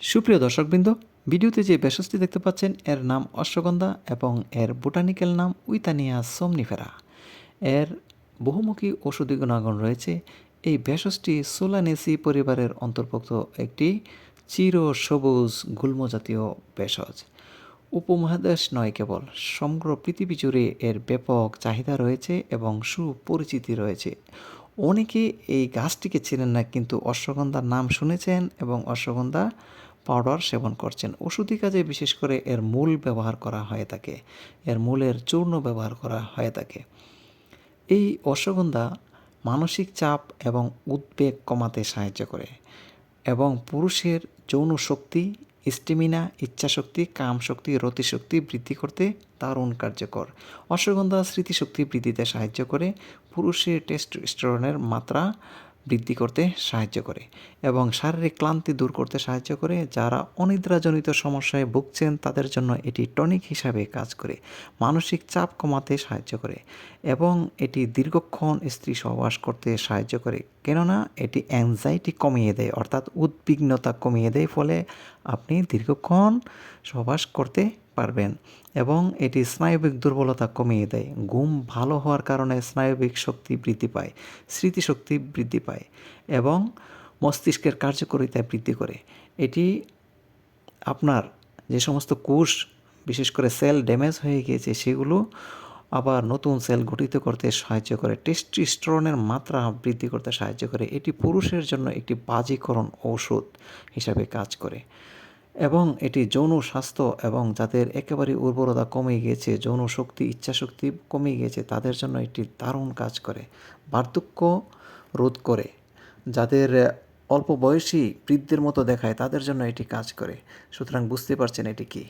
সুপ্রিয় দর্শকবৃন্দ, ভিডিওতে যে ভেষজটি দেখতে পাচ্ছেন, এর নাম অশ্বগন্ধা এবং এর বোটানিক্যাল নাম উইতানিয়া সোমনিফেরা এর বহুমুখী ঔষধি গুণাগুণ রয়েছে। এই ভেষজটি সোলানেসি পরিবারের অন্তর্ভুক্ত একটি চির সবুজ গুল্ম জাতীয় ভেষজ উপমহাদেশ নয় কেবল, সমগ্র পৃথিবী জুড়ে এর ব্যাপক চাহিদা রয়েছে এবং সুপরিচিতি রয়েছে। অনেকে এই গাছটিকে চেনেন না, কিন্তু অশ্বগন্ধার নাম শুনেছেন এবং অশ্বগন্ধা পাউডার সেবন করছেন। ওষুধি কাজে বিশেষ করে এর মূল ব্যবহার করা হয়ে থাকে এর মূলের চূর্ণ ব্যবহার করা হয়ে থাকে এই অশ্বগন্ধা মানসিক চাপ এবং উদ্বেগ কমাতে সাহায্য করে এবং পুরুষের যৌন শক্তি, স্টেমিনা, ইচ্ছাশক্তি কাম শক্তি রতিশক্তি বৃদ্ধি করতে দারুণ কার্যকর। অশ্বগন্ধা স্মৃতিশক্তি বৃদ্ধিতে সাহায্য করে পুরুষের টেস্টোস্টেরনের মাত্রা বৃদ্ধি করতে সাহায্য করে এবং শারীরিক ক্লান্তি দূর করতে সাহায্য করে, যারা অনিদ্রাজনিত সমস্যায় ভুগছেন তাদের জন্য এটি টনিক হিসাবে কাজ করে, মানসিক চাপ কমাতে সাহায্য করে এবং এটি দীর্ঘক্ষণ স্ত্রী সহবাস করতে সাহায্য করে। কেননা এটি অ্যাংজাইটি কমিয়ে দেয়, অর্থাৎ উদ্বিগ্নতা কমিয়ে দেয়, ফলে আপনি দীর্ঘক্ষণ সহবাস করতে পারবেন এবং এটি স্নায়বিক দুর্বলতা কমিয়ে দেয়। ঘুম ভালো হওয়ার কারণে স্নায়বিক শক্তি বৃদ্ধি পায়, স্মৃতিশক্তি বৃদ্ধি পায় এবং মস্তিষ্কের কার্যকারিতা বৃদ্ধি করে। এটি আপনার যে সমস্ত কোষ, বিশেষ করে সেল ড্যামেজ হয়ে গিয়েছে, সেগুলো আবার নতুন সেল গঠিত করতে সাহায্য করে। টেস্টোস্টেরনের মাত্রা বৃদ্ধি করতে সাহায্য করে। এটি পুরুষের জন্য একটি বাজীকরণ ঔষধ হিসাবে কাজ করে। এবং এটি যৌন স্বাস্থ্য এবং যাদের একেবারে উর্বরতা কমে গিয়েছে যৌন শক্তি, ইচ্ছাশক্তি কমে গিয়েছে তাদের জন্য এটি দারুণ কাজ করে, বার্ধক্য রোধ করে। যাদের অল্প বয়সী বৃদ্ধের মতো দেখায়, তাদের জন্য এটি কাজ করে। সুতরাং বুঝতে পারছেন এটি কি?